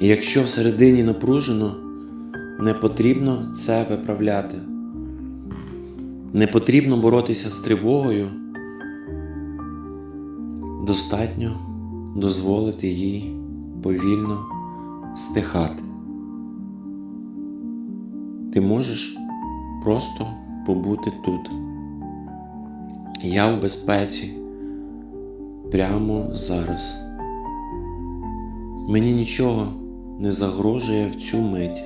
І якщо всередині напружено, не потрібно це виправляти. Не потрібно боротися з тривогою. Достатньо дозволити їй повільно стихати. Ти можеш просто побути тут. Я в безпеці прямо зараз. Мені нічого не загрожує в цю мить.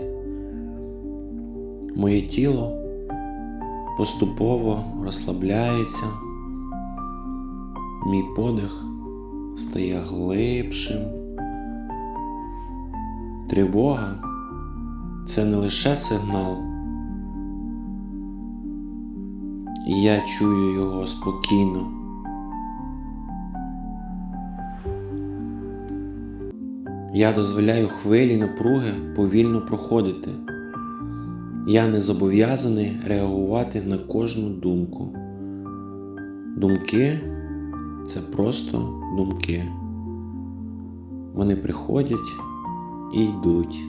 Моє тіло поступово розслабляється, мій подих стає глибшим. Тривога це не лише сигнал, я чую його спокійно. Я дозволяю хвилі напруги повільно проходити. Я не зобов'язаний реагувати на кожну думку. Думки це просто думки. Вони приходять і йдуть.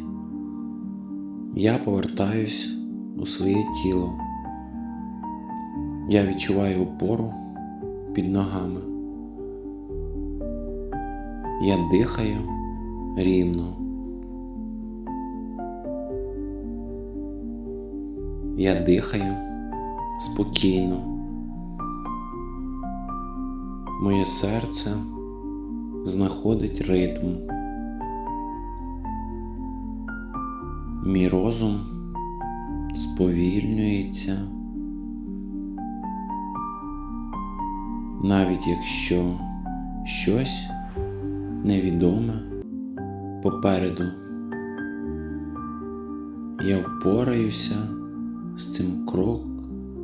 Я повертаюсь у своє тіло. Я відчуваю опору під ногами. Я дихаю рівно. Я дихаю спокійно. Моє серце знаходить ритм. Мій розум сповільнюється, навіть якщо щось невідоме попереду. Я впораюся з цим крок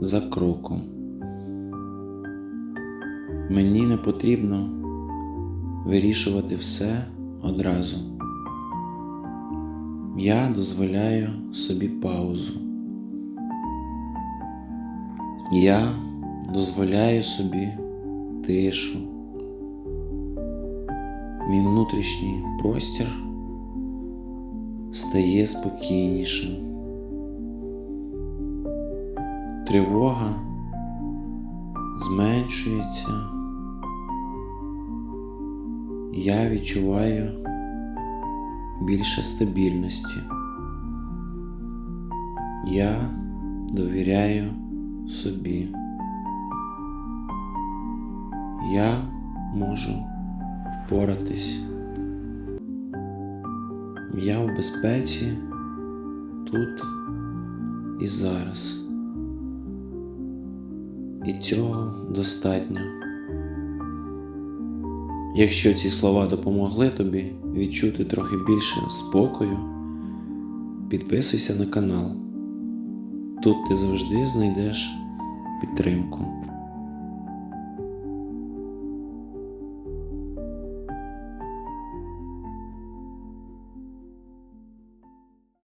за кроком. Мені не потрібно вирішувати все одразу. Я дозволяю собі паузу. Я дозволяю собі тишу. Мій внутрішній простір стає спокійнішим. Тривога зменшується. Я відчуваю більше стабільності. Я довіряю собі. Я можу впоратись. Я в безпеці тут і зараз. І цього достатньо. Якщо ці слова допомогли тобі відчути трохи більше спокою, підписуйся на канал. Тут ти завжди знайдеш підтримку.